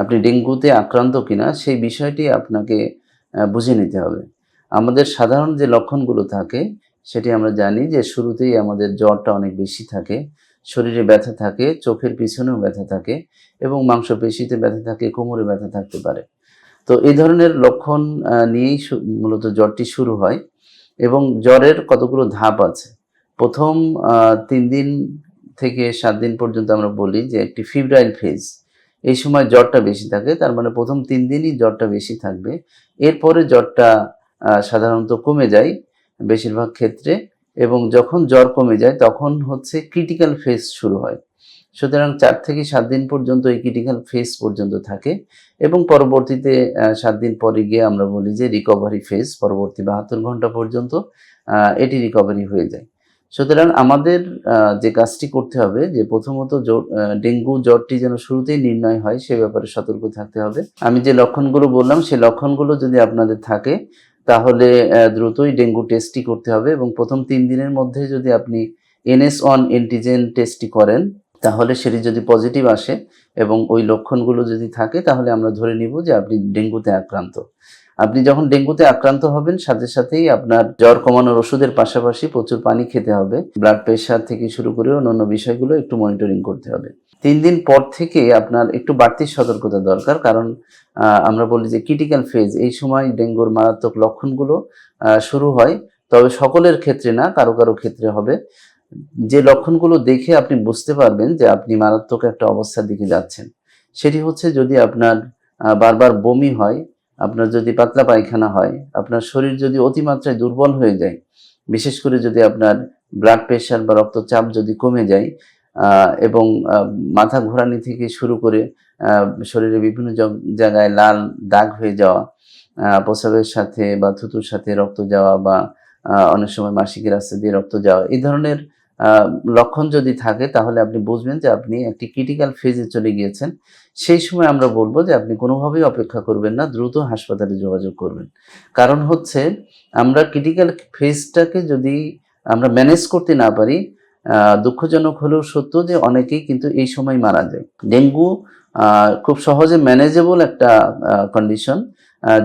আপনি ডেঙ্গুতে আক্রান্ত কিনা সেই বিষয়টি আপনাকে বুঝে নিতে হবে। আমাদের সাধারণ যে লক্ষণগুলো থাকে, সেটি আমরা জানি যে শুরুতেই আমাদের জ্বরটা অনেক বেশি থাকে, শরীরে ব্যথা থাকে, চোখের পিছনেও ব্যথা থাকে এবং মাংসপেশিতে ব্যথা থাকে, কোমরে ব্যথা থাকতে পারে। তো এই ধরনের লক্ষণ নিয়েই মূলত জ্বরটি শুরু হয় এবং জ্বরের কতগুলো ধাপ আছে। প্রথম তিন দিন থেকে সাত দিন পর্যন্ত আমরা বলি যে একটি ফিব্রাইল ফেজ এই সময় জ্বরটা বেশি থাকে, তার মানে প্রথম তিন দিনই জ্বরটা বেশি থাকবে। এরপরে জ্বরটা সাধারণত কমে যায় বেশিরভাগ ক্ষেত্রে এবং যখন জ্বর কমে যায় তখন হচ্ছে ক্রিটিক্যাল ফেজ শুরু হয়। সুতরাং চার থেকে সাত দিন পর্যন্ত এই ক্রিটিক্যাল ফেজ পর্যন্ত থাকে এবং পরবর্তীতে সাত দিন পরে গিয়ে আমরা বলি যে রিকভারি ফেজ পরবর্তী বাহাত্তর ঘণ্টা পর্যন্ত এটি রিকভারি হয়ে যায়। সুতরাং আমাদের যে কাজটি করতে হবে, যে প্রথমত ডেঙ্গু জ্বরটি যেন শুরুতেই নির্ণয় হয়, সে ব্যাপারে সতর্ক থাকতে হবে। আমি যে লক্ষণগুলো বললাম সেই লক্ষণগুলো যদি আপনাদের থাকে, তাহলে দ্রুতই ডেঙ্গু টেস্টটি করতে হবে এবং প্রথম তিন দিনের মধ্যে যদি আপনি এনএস ওয়ান এন্টিজেন টেস্টটি করেন তাহলে সেটি যদি পজিটিভ আসে এবং ওই লক্ষণগুলো যদি থাকে, তাহলে আমরা ধরে নিব যে আপনি ডেঙ্গুতে আক্রান্ত। আপনি যখন ডেঙ্গুতে আক্রান্ত হবেন, সাথে সাথেই আপনার জ্বর কমানোর ওষুধের পাশাপাশি প্রচুর পানি খেতে হবে। ব্লাড প্রেশার থেকে শুরু করে অন্যান্য বিষয়গুলো একটু মনিটরিং করতে হবে। তিন দিন পর থেকে আপনার একটু বাড়তি সতর্কতা দরকার, কারণ আমরা বলি যে ক্রিটিক্যাল ফেজ এই সময় ডেঙ্গুর মারাত্মক লক্ষণগুলো শুরু হয়। তবে সকলের ক্ষেত্রে না, কারও কারও ক্ষেত্রে হবে। যে লক্ষণগুলো দেখে আপনি বুঝতে পারবেন যে আপনি মারাত্মক একটা অবস্থার দিকে যাচ্ছেন। সেটি হচ্ছে যদি আপনার বারবার বমি হয়, আপনার যদি পাতলা পায়খানা হয়, আপনার শরীর যদি অতিমাত্রায় দুর্বল হয়ে যায়, বিশেষ করে যদি আপনার ব্লাড প্রেশার বা রক্তচাপ যদি কমে যায় এবং মাথা ঘোরানি থেকে শুরু করে শরীরে বিভিন্ন জায়গায় লাল দাগ হয়ে যাওয়া প্রস্রাবের সাথে বা থুতুর সাথে রক্ত যাওয়া বা অনেক সময় মাসিকের রাস্তা দিয়ে রক্ত যাওয়া, এই ধরনের লক্ষণ যদি থাকে, তাহলে আপনি বুঝবেন যে আপনি একটি ক্রিটিক্যাল ফেজে চলে গিয়েছেন। সেই সময় আমরা বলব যে আপনি কোনোভাবেই অপেক্ষা করবেন না, দ্রুত হাসপাতালে যোগাযোগ করবেন। কারণ হচ্ছে, আমরা ক্রিটিক্যাল ফেজটাকে যদি আমরা ম্যানেজ করতে না পারি দুঃখজনক হলেও সত্য যে অনেকেই কিন্তু এই সময় মারা যায়। ডেঙ্গু খুব সহজে ম্যানেজেবল একটা কন্ডিশন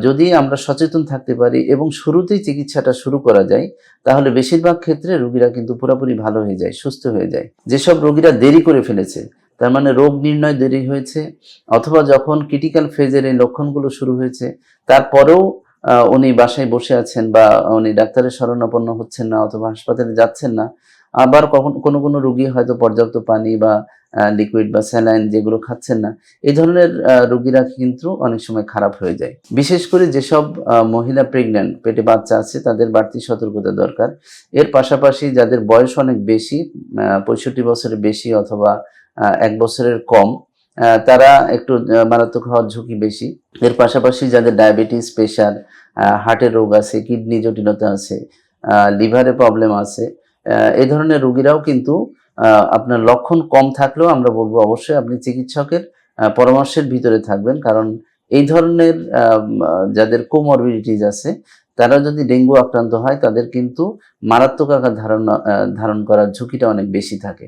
যদি আমরা সচেতন থাকতে পারি এবং শুরুতেই চিকিৎসাটা শুরু করা যায়, তাহলে বেশিরভাগ ক্ষেত্রে রোগীরা কিন্তু পুরোপুরি ভালো হয়ে যায়, সুস্থ হয়ে যায়। যেসব রোগীরা দেরি করে ফেলেছে, তার মানে রোগ নির্ণয় দেরি হয়েছে, অথবা যখন ক্রিটিক্যাল ফেজের এই লক্ষণগুলো শুরু হয়েছে, তারপরেও উনি বাসায় বসে আছেন বা উনি ডাক্তারের শরণাপন্ন হচ্ছেন না অথবা হাসপাতালে যাচ্ছেন না আবার কখন কোনো কোনো রুগী হয়তো পর্যাপ্ত পানি বা লিকুইড বা স্যালাইন যেগুলো খাচ্ছেন না, এই ধরনের রুগীরা কিন্তু অনেক সময় খারাপ হয়ে যায়। বিশেষ করে যেসব মহিলা প্রেগন্যান্ট পেটে বাচ্চা আছে, তাদের বাড়তি সতর্কতা দরকার। এর পাশাপাশি যাদের বয়স অনেক বেশি পঁয়ষট্টি বছরের বেশি অথবা এক বছরের কম তারা একটু মারাত্মক হওয়ার ঝুঁকি বেশি। এর পাশাপাশি যাদের ডায়াবেটিস প্রেশার হার্টের রোগ আছে কিডনি জটিলতা আছে লিভারে প্রবলেম আছে এই ধরনের রোগীরাও কিন্তু আপনার লক্ষণ কম থাকলেও আমরা বলব অবশ্যই আপনি চিকিৎসকের পরামর্শের ভিতরে থাকবেন। কারণ এই ধরনের যাদের কোমরবিডিটিস আছে তারা যদি ডেঙ্গু আক্রান্ত হয়, তাদের কিন্তু মারাত্মক আকার ধারণ ধারণ করার ঝুঁকিটা অনেক বেশি থাকে।